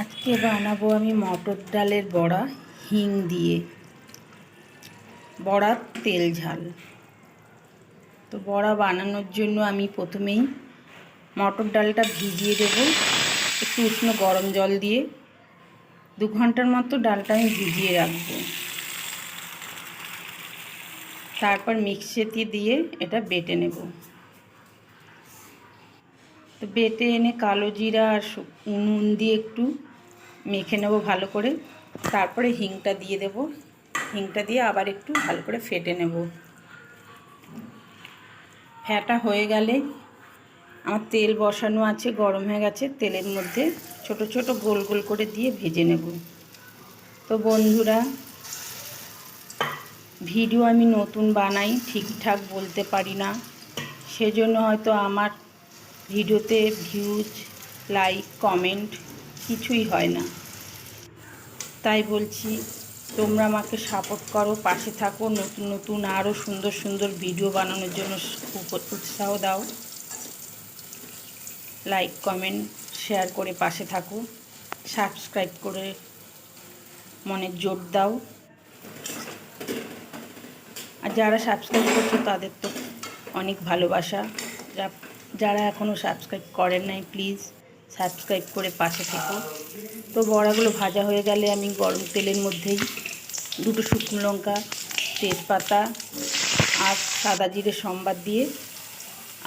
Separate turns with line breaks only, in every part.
আজকে বানাবো আমি মটর ডালের বড়া, হিং দিয়ে। বড়ার তেল ঝাল। তো বড়া বানানোর জন্য আমি প্রথমেই মটর ডালটা ভিজিয়ে দেবো, একটু উষ্ণ গরম জল দিয়ে। দু ঘণ্টার মতো ডালটা আমি ভিজিয়ে রাখব। তারপর মিক্সিতে দিয়ে এটা বেটে নেব। তো বেটে এনে কালো জিরা আর নুন দিয়ে একটু মেখে নেব ভালো করে। তারপরে হিংটা দিয়ে দেব। হিংটা দিয়ে আবার একটু ভালো করে ফেটে নেব। ফ্যাটা হয়ে গেলে আমার তেল বসানো আছে, গরম হয়ে গেছে, তেলের মধ্যে ছোট ছোট গোল গোল করে দিয়ে ভেজে নেব। তো বন্ধুরা, ভিডিও আমি নতুন বানাই, ঠিকঠাক বলতে পারি না। সেজন্য হয়তো আমার ভিডিওতে ভিউজ লাইক কমেন্ট কিছুই হয় না। তাই বলছি, তোমরা আমাকে সাপোর্ট করো, পাশে থাকো, নতুন নতুন আরও সুন্দর সুন্দর ভিডিও বানানোর জন্য উৎসাহ দাও। লাইক কমেন্ট শেয়ার করে পাশে থাকো। সাবস্ক্রাইব করে মনে জোর দাও। আর যারা সাবস্ক্রাইব করছ, তাদের তো অনেক ভালোবাসা। যারা এখনও সাবস্ক্রাইব করেন নাই প্লিজ সাবস্ক্রাইব করে পাশে থেকো। তো বড়াগুলো ভাজা হয়ে গেলে আমি গরম তেলের মধ্যেই দুটো শুকনো লঙ্কা, তেজপাতা আর সাদা জিরে সম্বাদ দিয়ে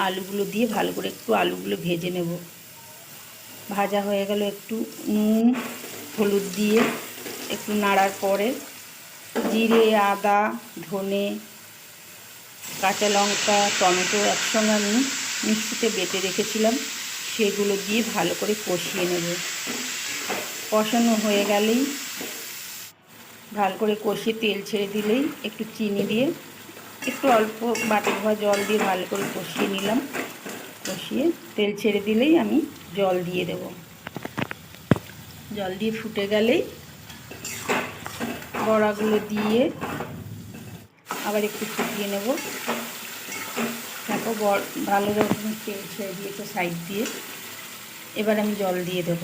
আলুগুলো দিয়ে ভালো করে একটু আলুগুলো ভেজে নেব। ভাজা হয়ে গেল একটু নুন, হলুদ দিয়ে একটু নাড়ার পরে জিরে, আদা, ধনে, কাঁচা লঙ্কা, টমেটো একসঙ্গে আমি মিক্সিতে বেটে রেখেছিলাম। সেগুলো দিয়ে ভালো করে কষিয়ে নেব। কষানো হয়ে গেলেই ভালো করে কষিয়ে তেল ছেড়ে দিলেই একটু চিনি দিয়ে একটু অল্প বাটি ধোয়া জল দিয়ে ভালো করে কষিয়ে নিলাম। কষিয়ে তেল ছেড়ে দিলেই আমি জল দিয়ে দেব। জল দিয়ে ফুটে গেলেই বড়াগুলো দিয়ে আবার একটু ফুটিয়ে নেব। দেখো ভালো রকম তেল ছেড়ে দিয়েছে সাইড দিয়ে। এবার আমি জল দিয়ে দেব।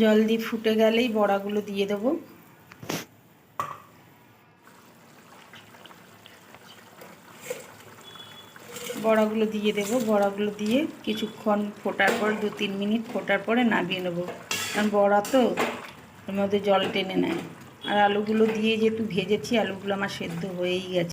জল দিয়ে ফুটে গেলেই বড়াগুলো দিয়ে দেব। বড়াগুলো দিয়ে দেব। বড়াগুলো দিয়ে কিছুক্ষণ ফোটার পর, দু তিন মিনিট ফোটার পরে নামিয়ে নেব। কারণ বড়া তো এর মধ্যে জল টেনে নেয়। আর আলুগুলো দিয়ে যেহেতু ভেজেছি আলুগুলো আমার সেদ্ধ হয়েই গেছে।